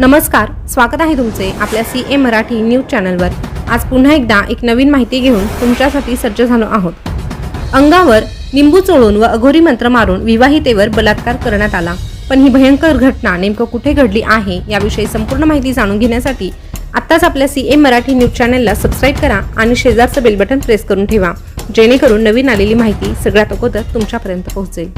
नमस्कार स्वागत आहे तुमचे आपल्या सी ए मराठी न्यूज चॅनलवर. आज पुन्हा एकदा एक नवीन माहिती घेऊन तुमच्यासाठी सज्ज झालो आहोत. अंगावर लिंबू चोळून व अघोरी मंत्र मारून विवाहितेवर बलात्कार करण्यात आला. पण ही भयंकर घटना नेमकं कुठे घडली आहे याविषयी संपूर्ण माहिती जाणून घेण्यासाठी आत्ताच आपल्या सी ए मराठी न्यूज चॅनलला सबस्क्राईब करा आणि शेजारचं बेल बटन प्रेस करून ठेवा. जेणेकरून नवीन आलेली माहिती सगळ्यात अगोदर तुमच्यापर्यंत पोहोचेल.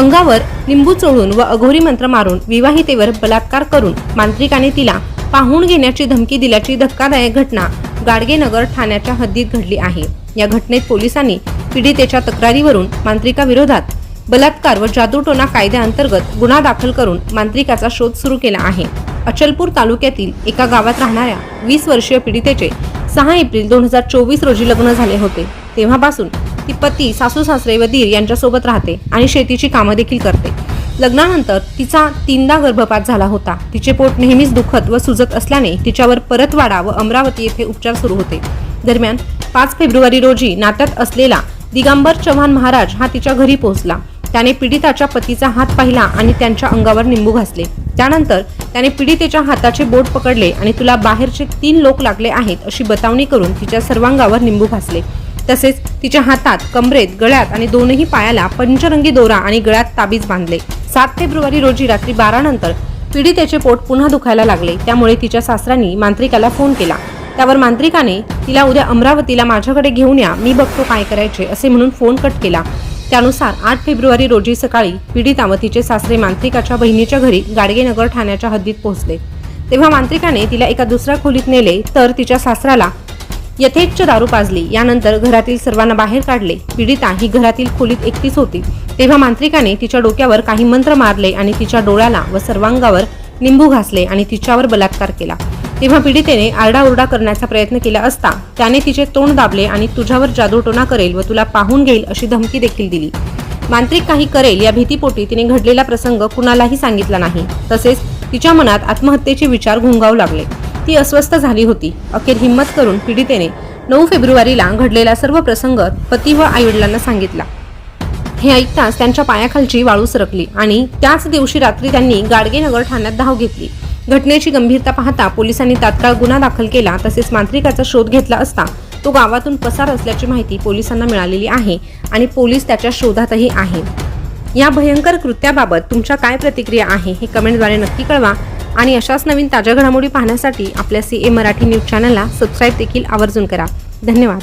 अंगावर लिंबू चोळून व अघोरी मंत्र मारून विवाहितेवर बलात्कार करून मांत्रिकाने तिला पाहून घेण्याची धमकी दिल्याची धक्कादायक घटना गाडगेनगर ठाण्याच्या हद्दीत घडली आहे. या घटनेत पोलिसांनी पीडितेच्या तक्रारीवरून मांत्रिकाविरोधात बलात्कार व जादूटोना कायद्याअंतर्गत गुन्हा दाखल करून मांत्रिकाचा शोध सुरू केला आहे. अचलपूर तालुक्यातील एका गावात राहणाऱ्या वीस वर्षीय पीडितेचे सहा एप्रिल दोन हजार चोवीस रोजी लग्न झाले होते. तेव्हापासून ती पती सासू सासरे व दीर यांच्यासोबत राहते आणि शेतीची कामं देखील करते. लग्नानंतर तिचा तीनदा गर्भपात झाला होता. तिचे पोट नेहमीच दुखत व सुजत असल्याने तिच्यावर परतवाडा व अमरावती येथे उपचार सुरू होते. दरम्यान पाच फेब्रुवारी रोजी नात्यात असलेला दिगंबर चव्हाण महाराज हा तिच्या घरी पोहोचला. त्याने पीडिताच्या पतीचा हात पाहिला आणि त्यांच्या अंगावर निंबू घासले. त्यानंतर त्याने पीडितेच्या हाताचे बोट पकडले आणि तुला बाहेरचे तीन लोक लागले आहेत अशी बतावणी करून तिच्या सर्वांगावर निंबू घासले. तसेच तिच्या हातात कमरेत गळ्यात आणि दोनही पायाला पंचरंगी दोरा आणि गळ्यात ताबीज बांधले. सात फेब्रुवारी रोजी रात्री बारा नंतर पीडितेचे पोट पुन्हा दुखायला लागले. त्यामुळे तिच्या सासऱ्यांनी मांत्रिकाला फोन केला. त्यावर मांत्रिकाने तिला उद्या अमरावतीला माझ्याकडे घेऊन या मी बघतो काय करायचे असे म्हणून फोन कट केला. त्यानुसार आठ फेब्रुवारी रोजी सकाळी पीडिता व तिचे सासरे मांत्रिकाच्या बहिणीच्या घरी गाडगेनगर ठाण्याच्या हद्दीत पोहोचले. तेव्हा मांत्रिकाने तिला एका दुसऱ्या खोलीत नेले तर तिच्या सासऱ्याला यथेच्छ दारू पाजली. यानंतर घरातील सर्वांना बाहेर काढले. पीडिता ही घरातील खोलीत एकटीच होती. तेव्हा मांत्रिकाने तिच्या डोक्यावर काही मंत्र मारले आणि तिच्या डोळ्याला व सर्वांगावर निंबू घासले आणि तिच्यावर बलात्कार केला. तेव्हा पीडितेने आरडाओरडा करण्याचा प्रयत्न केला असता त्याने तिचे तोंड दाबले आणि तुझ्यावर जादूटोना करेल व तुला पाहून घेईल अशी धमकी देखील दिली. मांत्रिक काही करेल या भीतीपोटी तिने घडलेला प्रसंग कुणालाही सांगितला नाही. तसेच तिच्या मनात आत्महत्येचे विचार घुंगावू लागले. ती अस्वस्थ झाली होती. अखेर हिंमत करून पीडितेने नऊ फेब्रुवारीला घडलेला सर्व प्रसंग पती व आईवडिलांना सांगितला. हे ऐकताच त्यांच्या पायाखालची वाळू सरकली आणि त्याच दिवशी रात्री त्यांनी गाडगेनगर ठाण्यात धाव घेतली. घटनेची गंभीरता पाहता पोलिसांनी तात्काळ गुन्हा दाखल केला तसेच मांत्रिकाचा शोध घेतला असता तो गावातून पसार असल्याची माहिती पोलिसांना मिळालेली आहे आणि पोलीस त्याच्या शोधातही आहे. या भयंकर कृत्याबाबत तुमच्या काय प्रतिक्रिया आहे हे कमेंटद्वारे नक्की कळवा. आणि अशाच नवीन ताज्या घडामोडी पाहण्यासाठी आपल्या सी ए मराठी न्यूज चॅनलला सबस्क्राईब देखील आवर्जून करा. धन्यवाद.